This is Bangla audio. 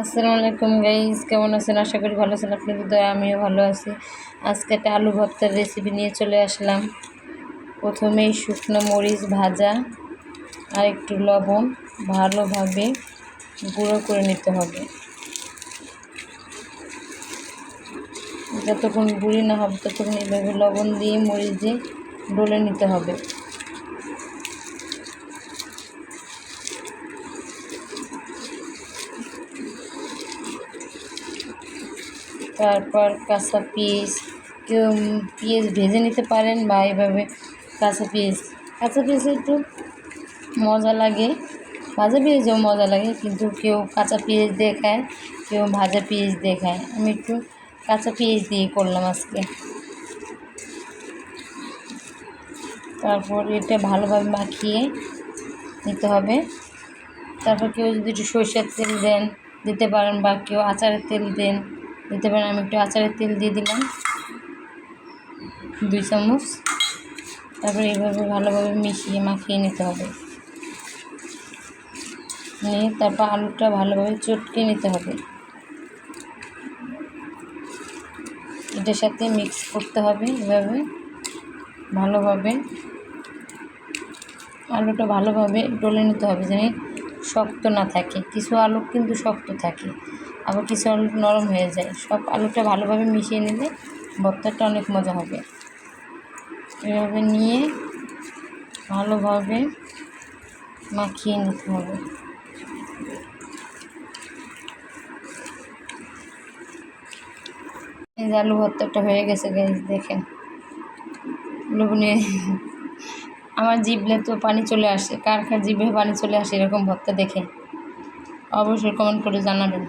আসসালামু আলাইকুম গাইজ কেমন আছেন? আশা করি ভালো আছেন। আপনাদের দয়া, আমিও ভালো আছি। আজকে একটা আলু ভর্তার রেসিপি নিয়ে চলে আসলাম। প্রথমেই শুকনো মরিচ ভাজা আর একটু লবণ ভালোভাবে গুঁড়ো করে নিতে হবে। যতক্ষণ গুঁড়ি না হবে, ততক্ষণ এইভাবে লবণ দিয়ে মরিচ দিয়ে ডলে নিতে হবে। তারপর কাঁচা পিস কেউ পিঁয়াজ ভেজে নিতে পারেন বা এভাবে কাঁচা পিস কাঁচা পিস একটু মজা লাগে, ভাজা পেঁয়াজেও মজা লাগে, কিন্তু কেউ কাঁচা পেঁয়াজ দিয়ে খায় কেউ ভাজা পেঁয়াজ দিয়ে খায় আমি একটু কাঁচা পেঁয়াজ দিয়ে করলাম আজকে। তারপর এটা ভালোভাবে মাখিয়ে নিতে হবে। তারপর কেউ যদি একটু সরষের তেল দেন, দিতে পারেন বা কেউ আচারের তেল দেন। দিতে পারেন আমি একটু আচারের তেল দিয়ে দিলাম। দুই চামচ। তারপরে এইভাবে ভালোভাবে মিশিয়ে মাখিয়ে নিতে হবে। নিয়ে তারপর আলুটা ভালোভাবে চটকে নিতে হবে। এটার সাথে মিক্স করতে হবে এভাবে। ভালোভাবে আলুটা ভালোভাবে ডলে নিতে হবে যেন শক্ত না থাকে। কিছু আলু কিন্তু শক্ত থাকে। আবার কিছু আলু নরম হয়ে যায়। সব আলুটা ভালোভাবে মিশিয়ে নিলে ভর্তাটা অনেক মজা হবে। এভাবে নিয়ে ভালোভাবে মাখিয়ে নিতে হবে। আলু ভর্তাটা হয়ে গেছে গ্যাস দেখেন। লবণে আমার জিভলে তো পানি চলে আসে। কার কার জিভে পানি চলে আসে এরকম ভর্তা দেখে, অবশ্যই কমেন্ট করে জানাবেন।